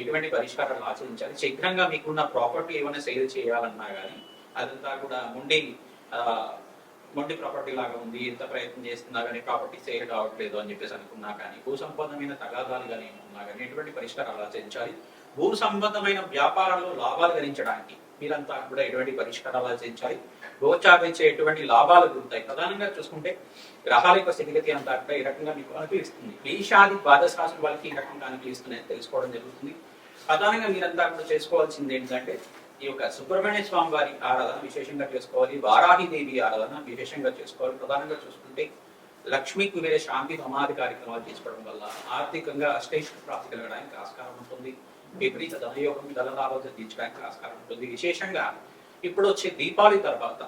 ఎటువంటి పరిష్కారాలు ఆచరించాలి? శీఘ్రంగా మీకున్న ప్రాపర్టీ ఏమైనా సేల్ చేయాలన్నా కానీ అదంతా కూడా ముండి మొండి ప్రాపర్టీ లాగా ఉంది ఎంత ప్రయత్నం చేస్తున్నా కానీ ప్రాపర్టీ సేల్ కావట్లేదు అని చెప్పేసి అనుకున్నా కానీ భూ సంబంధమైన తగాదాలు కానీ ఉన్నా కానీ ఎటువంటి పరిష్కారాలు ఆచరించాలి? భూ సంబంధమైన వ్యాపారాల్లో లాభాలు గణించడానికి మీరంతా కూడా ఎటువంటి పరిష్కారాలు ఆచరించాలి? గోచారించే ఎటువంటి లాభాలు గురుతాయి ప్రధానంగా చూసుకుంటే గ్రహాల యొక్క స్థితిగతి అంతా కూడా ఈ రకంగా మీకు అనుకూలిస్తుంది మేషాది ద్వాదశ రాశుల వాళ్ళకి ఈ రకంగా అనుకూలిస్తుంది తెలుసుకోవడం జరుగుతుంది. ప్రధానంగా మీరంతా కూడా చేసుకోవాల్సింది ఏంటంటే ఈ యొక్క సుబ్రహ్మణ్య స్వామి వారి ఆరాధన విశేషంగా చేసుకోవాలి వారాహి దేవి ఆరాధన విశేషంగా చేసుకోవాలి. ప్రధానంగా చూసుకుంటే లక్ష్మీ కుబేర శాంతి సమాధి కార్యక్రమాలు చేసుకోవడం వల్ల ఆర్థికంగా అష్టైష్ ప్రాప్తి కలగడానికి ఆస్కారం ఉంటుంది. విపరీత ధనయోగం ధనలాభాలు తీర్చడానికి ఆస్కారం ఉంటుంది. విశేషంగా ఇప్పుడు వచ్చే దీపావళి తర్వాత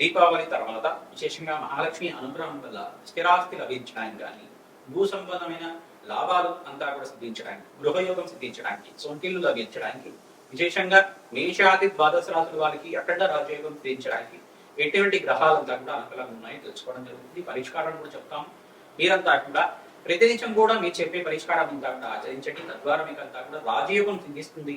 దీపావళి తర్వాత విశేషంగా మహాలక్ష్మి అనుగ్రహం వల్ల స్థిరాస్తి లభించడానికి కానీ భూ సంబంధమైన లాభాలు అంతా కూడా సిద్ధించడానికి గృహయోగం సిద్ధించడానికి సొంతిల్లు లభించడానికి విశేషంగా మేషాది ద్వాదశ రాసుల వారికి అఖండ రాజయోగం సిద్ధించడానికి ఎటువంటి గ్రహాలంతా కూడా అనుకూలంగా ఉన్నాయో తెలుసుకోవడం జరుగుతుంది. పరిష్కారం కూడా చెప్తాం. మీరంతా కూడా ప్రతినిత్యం కూడా మీరు చెప్పే పరిష్కారం అంతా కూడా ఆచరించండి. తద్వారా మీకు అంతా కూడా రాజయోగం సిద్ధిస్తుంది.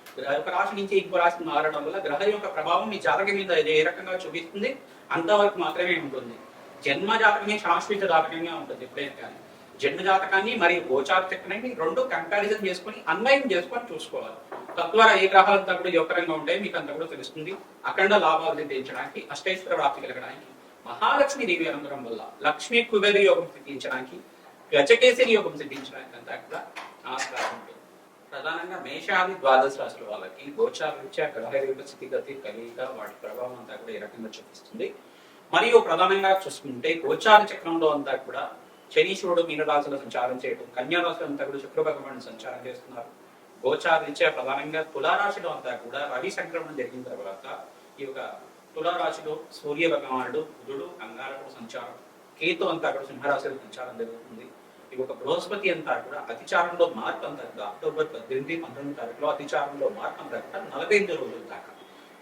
ఒక రాశి నుంచి ఇంకో రాశికి మారడం వల్ల గ్రహ యొక్క ప్రభావం మీ జాతకం మీద ఏ రకంగా చూపిస్తుంది? అంతవరకు మాత్రమే ఉంటుంది. జన్మ జాతకమే శాశ్వత జాతకంగా ఉంటుంది ఎప్పుడైనా కానీ. జన్మ జాతకాన్ని మరియు గోచార చక్రాన్ని రెండు కంపారిజన్ చేసుకొని అన్వయం చేసుకొని చూసుకోవాలి. తద్వారా ఏ గ్రహాలంతా కూడా యోగకరంగా ఉంటాయి మీకు అంతా కూడా తెలుస్తుంది. అఖండ లాభాలు సిద్ధించడానికి అష్టైశ్వర ప్రాప్తి కలగడానికి మహాలక్ష్మి దేవి అనుగ్రహం వల్ల లక్ష్మీ కుబేరి యోగం సిద్ధించడానికి గజకేసరి యోగం సిద్ధించడానికి అంతా కూడా ఆస్కారం ప్రధానంగా మేషాది ద్వాదశ రాశుల వాళ్ళకి గోచార రీత్యా గ్రహ స్థితిగతి కలిగిక వాటి ప్రభావం అంతా కూడా ఈ రకంగా చూపిస్తుంది. మరియు ప్రధానంగా చూసుకుంటే గోచార చక్రంలో అంతా కూడా శనీశ్వరుడు మీనరాశులు సంచారం చేయడం కన్యారాశులు అంతా కూడా శుక్ర భగవానుడు సంచారం చేస్తున్నారు. గోచార రీత్యా ప్రధానంగా తులారాశిలో అంతా కూడా రవి సంక్రమణం జరిగిన తర్వాత ఈ యొక్క తులారాశిలో సూర్య భగవానుడు బుధుడు అంగారకుడు సంచారం కేతు అంతా కూడా సింహరాశిలో సంచారం జరుగుతుంది. ఈ ఒక బృహస్పతి అంతా కూడా అతిచారంలో మార్పు అంతా అక్టోబర్ పద్దెనిమిది పంతొమ్మిది తారీఖులో అతిచారంలో మార్పు అంతా నలభై ఎనిమిది రోజుల దాకా.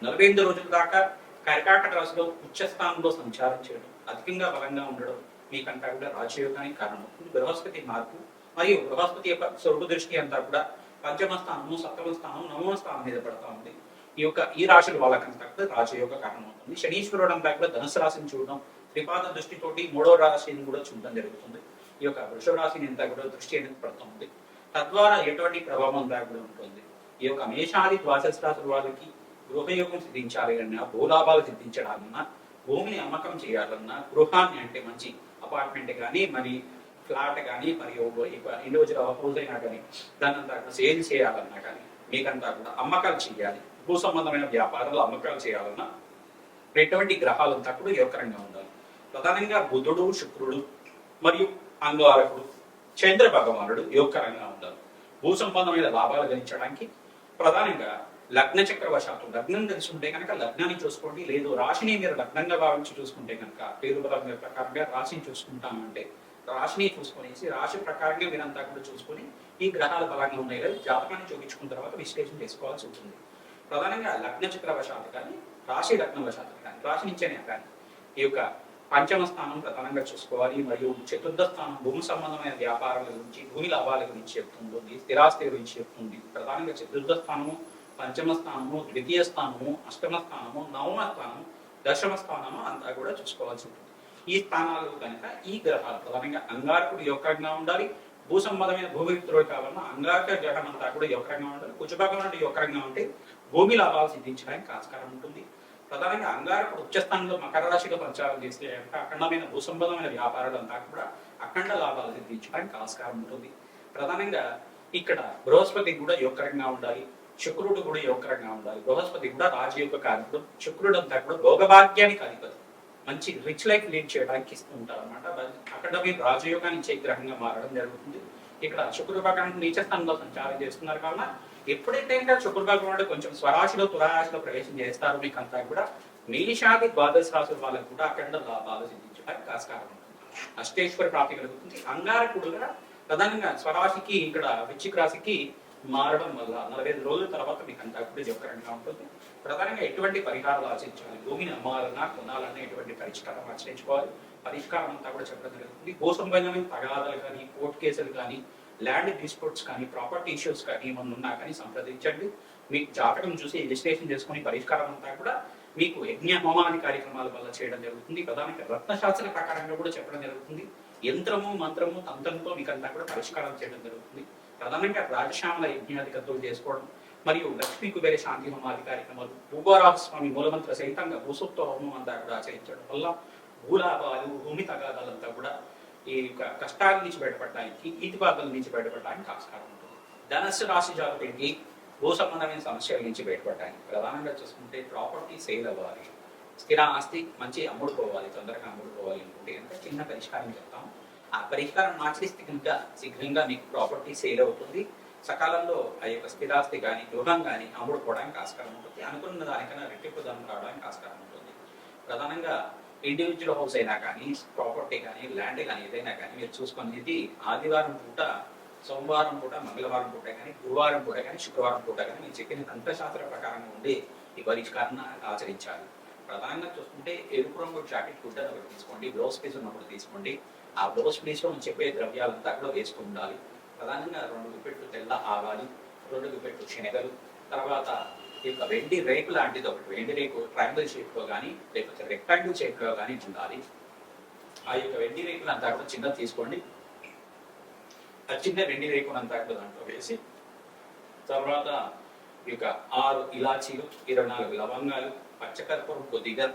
నలభై ఎనిమిది రోజుల దాకా కర్కాటక రాశిలో ఉచ్చ స్థానంలో సంచారం చేయడం అధికంగా బలంగా ఉండడం మీకంతా కూడా రాజయోగానికి కారణమవుతుంది బృహస్పతి మార్పు మరియు బృహస్పతి యొక్క స్వర్గ దృష్టి అంతా కూడా పంచమ స్థానము సప్తమ స్థానం నవమ స్థానం మీద పడతా ఉంది. ఈ యొక్క ఈ రాశుల వాళ్ళకంతా కూడా రాజయోగ కారణమవుతుంది. శనీశ్వరుడు అంతా కూడా ధనుసు రాశిని చూడడం త్రిపాద దృష్టితోటి మూడో రాశిని కూడా చూడడం జరుగుతుంది. ఈ యొక్క వృషభ రాశిని అంతా కూడా దృష్టి అనేది పడుతుంది తద్వారా ఎటువంటి ప్రభావం అంతా ఉంటుంది. ఈ యొక్క మేషాది ద్వాదశ రాశుల వాళ్ళకి గృహయోగం సిద్ధించాలి అన్నా భూలాభాలు సిద్ధించడాలన్నా భూమిని అమ్మకం చేయాలన్నా గృహాన్ని అంటే మంచి అపార్ట్మెంట్ కానీ మరి ఫ్లాట్ కానీ మరియు ఇండివిజువల్ హౌస్ అయినా కానీ దాన్ని కూడా సేల్ చేయాలన్నా కానీ మీకంతా కూడా అమ్మకాలు చేయాలి. భూ సంబంధమైన వ్యాపారాలు అమ్మకాలు చేయాలన్నా ఎటువంటి గ్రహాలంతా కూడా యోగకరంగా ఉండాలి. ప్రధానంగా బుధుడు శుక్రుడు మరియు అంగారకుడు చంద్ర భగవానుడు యోగకరంగా ఉన్నారు భూ సంబంధమైన లాభాలు గణించడానికి ప్రధానంగా లగ్న చక్రవశాత్తు లగ్నం తెలిసి ఉంటే కనుక లగ్నాన్ని చూసుకోండి. లేదు రాశిని మీరు లగ్నంగా భావించి చూసుకుంటే కనుక పేరు బలం ప్రకారంగా రాశిని చూసుకుంటామంటే రాశిని చూసుకొనేసి రాశి ప్రకారంగా మీరంతా కూడా చూసుకొని ఈ గ్రహాలు బలంగా ఉన్నాయి లేదా జాతకాన్ని చూపించుకున్న తర్వాత విశ్లేషణ చేసుకోవాల్సి ఉంటుంది. ప్రధానంగా లగ్న చక్రవశాత్తు కానీ రాశి లగ్నవశాత్తు కానీ రాశి నుంచేనే కానీ ఈ యొక్క పంచమ స్థానం ప్రధానంగా చూసుకోవాలి మరియు చతుర్థ స్థానం భూమి సంబంధమైన వ్యాపారాల గురించి భూమి లాభాల గురించి చెప్తుంది స్థిరాస్తి గురించి చెప్తుంది. ప్రధానంగా చతుర్థ స్థానము పంచమ స్థానము ద్వితీయ స్థానము అష్టమ స్థానము నవమ స్థానము దశమ స్థానము అంతా కూడా చూసుకోవాల్సి ఉంటుంది. ఈ స్థానాలు కనుక ఈ గ్రహాలు ప్రధానంగా అంగారకుడు యొక్కరంగా ఉండాలి భూ సంబంధమైన భూమి భూమిత్రుడు కావాలన్నా అంగారక గ్రహం అంతా కూడా యొక్కరంగా ఉండాలి కుజభగవానుడు యొక్కరంగా ఉంటే భూమి లాభాలు సిద్ధించడానికి ఆస్కారం ఉంటుంది. ప్రధానంగా అంగారకుడు ఉచ్చస్థానంలో మకర రాశిలో ప్రచారం చేస్తే అఖండమైన భూసంబంధమైన వ్యాపారాలు అంతా కూడా అఖండ లాభాలు సిద్ధించడానికి ఆస్కారం ఉంటుంది. ప్రధానంగా ఇక్కడ బృహస్పతి కూడా యోగకరంగా ఉండాలి. శుక్రుడు కూడా యోగకరంగా ఉండాలి. బృహస్పతి కూడా రాజయోగ కారకుడు శుక్రుడు అంతా కూడా భోగభాగ్యానికి అధిపతి. మంచి రిచ్ లైఫ్ లీడ్ చేయడానికి ఇస్తూ ఉంటారు అనమాట అక్కడ మీరు రాజయోగాన్ని ఇచ్చే గ్రహంగా మారడం జరుగుతుంది. ఇక్కడ శుక్రుడు పక్కన నీచ స్థానంలో సంచారం చేస్తున్నారు కావున ఎప్పుడైతే ఇంకా శుక్రుడు భగవానుడు కొంచెం స్వరాశిలో తులారాశిలో ప్రవేశం చేస్తారో మీకు అంతా కూడా మేషాది ద్వాదశ రాశుల వాళ్ళకు కూడా అఖండ లాభాలు సిద్ధించడానికి ఆస్కారం ఉంటుంది. అష్టేశ్వర ప్రాప్తి కలుగుతుంది. అంగారకుడుగా ప్రధానంగా స్వరాశికి ఇక్కడ వృచ్చిక రాశికి మారడం వల్ల నలభై ఐదు రోజుల తర్వాత మీకు అంతా కూడా జోకరంగా ఉంటుంది. ప్రధానంగా ఎటువంటి పరిహారాలు ఆచరించాలి? భూమిని అమ్మాలన్నా కొనాలన్నా ఎటువంటి పరిష్కారం ఆచరించుకోవాలి? పరిష్కారం అంతా కూడా చెప్పడం జరుగుతుంది. భూ సంబంధమైన తగాదాలు కానీ కోర్టు కేసులు కానీ ల్యాండ్ డిస్ప్యూట్స్ కానీ ప్రాపర్టీ ఇష్యూస్ కానీ ఏమన్నా ఉన్నా కానీ సంప్రదించండి. మీకు జాతకం చూసి రిజిస్ట్రేషన్ చేసుకుని పరిష్కారం అంతా కూడా మీకు యజ్ఞ హోమాది కార్యక్రమాల వల్ల చేయడం జరుగుతుంది. ప్రధానంగా రత్నశాస్త్ర ప్రకారంగా కూడా చెప్పడం జరుగుతుంది. యంత్రము మంత్రము తంత్రంతో మీకు అంతా కూడా పరిష్కారం చేయడం జరుగుతుంది. ప్రధానంగా రాజశ్యామల యజ్ఞాధికతులు చేసుకోవడం మరియు లక్ష్మీ కుబేర శాంతి హోమాది కార్యక్రమాలు భూగోరాహ స్వామి మూలమంత్ర సహితంగా భూసూక్త హోమం అంతా కూడా ఆచరించడం వల్ల భూలాభాలు భూమి తగాదాలంతా కూడా ఈ యొక్క కష్టాల నుంచి బయటపడడానికి ఈతిబాధల నుంచి బయటపడడానికి ఆస్కారం ఉంటుంది. ధనస్సు రాశి జాతకుడికి భూ సంబంధమైన సమస్యల నుంచి బయటపడడానికి ప్రధానంగా చూసుకుంటే ప్రాపర్టీ సేల్ అవ్వాలి. స్థిర ఆస్తి మంచి అమ్ముడుకోవాలి తొందరగా అమ్ముడుకోవాలి అనుకుంటే కనుక చిన్న పరిష్కారం చెప్తాం. ఆ పరిష్కారం ఆచరిస్తే కనుక శీఘ్రంగా మీకు ప్రాపర్టీ సేల్ అవుతుంది. సకాలంలో ఆ యొక్క స్థిరాస్తి కానీ గృహం కానీ అమ్ముడుకోవడానికి ఆస్కారం ఉంటుంది. అనుకున్న దానికన్నా రెట్టింపు ధనం రావడానికి ఆస్కారం ఉంటుంది. ప్రధానంగా ఇండివిజువల్ హౌస్ అయినా కానీ ప్రాపర్టీ కానీ ల్యాండ్ కానీ ఏదైనా కానీ మీరు చూసుకునేది ఆదివారం పూట సోమవారం పూట మంగళవారం పూట కానీ గురువారం పూట కానీ శుక్రవారం పూట కానీ మీరు చెప్పిన తంత్రశాస్త్ర ప్రకారం ఉండి ఈ పరిష్కారాన్ని ఆచరించాలి. ప్రధానంగా చూసుకుంటే ఎరుపు రంగు జాకెట్ గుడ్డ ఒకటి తీసుకోండి బ్లౌజ్ పీస్ ఉన్నప్పుడు తీసుకోండి. ఆ బ్లౌజ్ పీస్లో చెప్పే ద్రవ్యాలంతా కూడా వేసుకుని ఉండాలి. ప్రధానంగా రెండు గుప్పెట్లు తెల్ల ఆవాలు రెండు గుప్పెట్లు శనగలు తర్వాత ఈ యొక్క వెండి రేకు లాంటిది ఒకటి. వెండి రేకు ట్రయాంగిల్ షేప్లో కానీ లేకపోతే రెక్టాంగిల్ షేప్లో కానీ ఉండాలి. ఆ యొక్క వెండి రేకులు అంతా కూడా చిన్నది తీసుకోండి. ఆ చిన్న వెండి రేకును అంతా కూడా దాంట్లో వేసి తర్వాత ఈ యొక్క ఆరు ఇలాచీలు ఇరవై నాలుగు లవంగాలు పచ్చకర్పూరం కొద్దిగా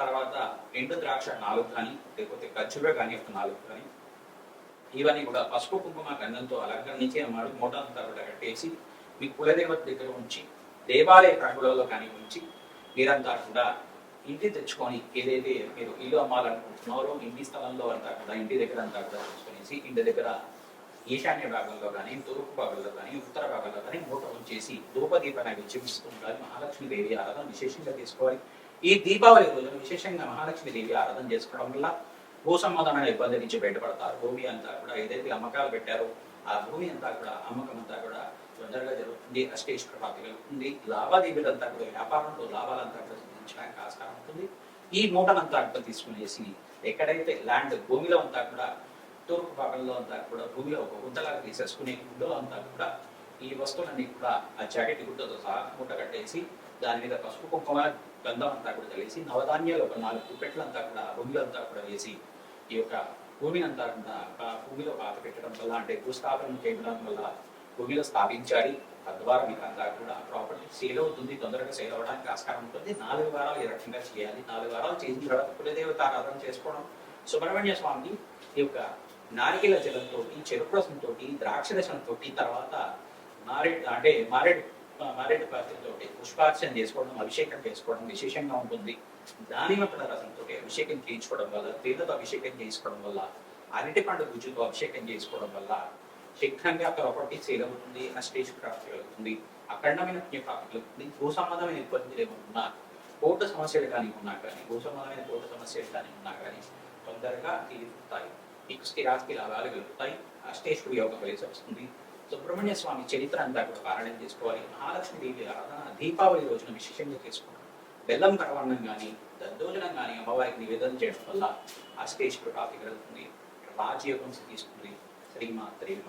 తర్వాత ఎండు ద్రాక్ష నాలుగు కానీ లేకపోతే ఖర్జూర కానీ ఒక నాలుగు కానీ ఇవన్నీ కూడా పసుపు కుంకుమ గంధంతో అలంకరించి మాడు మూట అంతా కూడా కట్టేసి మీ కులదేవత దగ్గర ఉంచి దేవాలయ ప్రాంగణంలో కానీ ఉంచి మీరంతా కూడా ఇంటి తెచ్చుకొని ఏదైతే మీరు ఇల్లు అమ్మాలనుకుంటున్నారో ఇంటి స్థలంలో అంతా కూడా ఇంటి దగ్గర అంతా కూడా తెచ్చుకునేసి ఇంటి దగ్గర ఈశాన్య భాగంలో కానీ తూర్పు భాగంలో కానీ ఉత్తర భాగంలో కానీ మూట ఉంచేసి ధూపదీపాన్ని చూపిస్తూ ఉండాలి మహాలక్ష్మి దేవి ఆరాధన విశేషంగా తీసుకోవాలి ఈ దీపావళి రోజున విశేషంగా మహాలక్ష్మి దేవి ఆరాధన చేసుకోవడం వల్ల భూ సంబంధమైన ఇబ్బంది నుంచి బయటపడతారు. భూమి అంతా కూడా ఏదైతే అమ్మకాలు పెట్టారో ఆ భూమి అంతా కూడా అమ్మకం అంతా కూడా తొందరగా జరుగుతుంది. అష్టేశ్వర ప్రాప్తి కలుగుతుంది. లావాదేవీలంతా కూడా వ్యాపారంలో లాభాలంతా కూడా సిద్ధించడానికి ఆస్కారం ఉంటుంది. ఈ మూటనంతా కూడా తీసుకునేసి ఎక్కడైతే ల్యాండ్ భూమిలో అంతా కూడా తూర్పు భాగంలో అంతా కూడా భూమిలో ఒక గుంతలాగా తీసేసుకునే గుడ్డలో అంతా కూడా ఈ వస్తువులన్నీ కూడా ఆ జాకెట్ గుడ్డతో సహా మూట కట్టేసి దాని మీద పసుపు కుంకుమ గంధం అంతా కూడా కలిసి నవధాన్యాలు ఒక నాలుగు కుప్పెట్లు అంతా కూడా భూమిలో అంతా కూడా వేసి ఈ యొక్క భూమిని అంతా భూమిలో పాత పెట్టడం వల్ల అంటే భూస్థాపనం చేయడం వల్ల భూమిలో స్థాపించాలి. తద్వారా మీకు అంతా కూడా ప్రాపర్టీ సేల్ అవుతుంది తొందరగా సేల్ అవ్వడానికి ఆస్కారం ఉంటుంది. నాలుగు వారాలు ఈ రకంగా చేయాలి. నాలుగు వారాలు చేసిన తర్వాత కులదేవత ఆరాధన చేసుకోవడం. సుబ్రహ్మణ్య స్వామిని ఈ యొక్క నారికేల జలంతో చెరుకు రసంతో ద్రాక్ష రసంతో తర్వాత మారేడు అంటే మారేడు మారేడు పాత్రతో పుష్పార్చన చేసుకోవడం అభిషేకం చేసుకోవడం విశేషంగా ఉంటుంది. దానిమ్మ రసంతో అభిషేకం చేయించుకోవడం వల్ల తీర్థతో అభిషేకం చేసుకోవడం వల్ల అరటి పండు గుజ్జుతో అభిషేకం చేసుకోవడం వల్ల శీఘ్రంగా ప్రాపర్టీ సేల్ అవుతుంది అష్టేష్ ప్రాప్తి కలుగుతుంది అఖండమైన పుణ్య ప్రాప్తి కలుగుతుంది భూ సంబంధమైన ఇబ్బందులు ఏమన్నా కోట సమస్యలు కానీ ఉన్నా కానీ భూ సంబంధమైన కోట సమస్యలు కానీ ఉన్నా కానీ తొందరగా తీరుతాయి. మీకు స్థిరాస్తి లాభాలు కలుగుతాయి అష్టేశ్వరి యోగ కలిసి వస్తుంది. సుబ్రహ్మణ్య స్వామి చరిత్ర అంతా కూడా పారాయణం చేసుకోవాలి. మహాలక్ష్మి దేవి ఆరాధన దీపావళి రోజున విశేషంగా చేసుకోవాలి బెల్లం కడవడం కానీ దద్దోజనం కానీ అమ్మవారికి నివేదన చేయడం వల్ల అష్టేశ్వరి ప్రాప్తి కలుగుతుంది. రాజయోగం సిద్ధిస్తుంది. శ్రీమాత్రేమ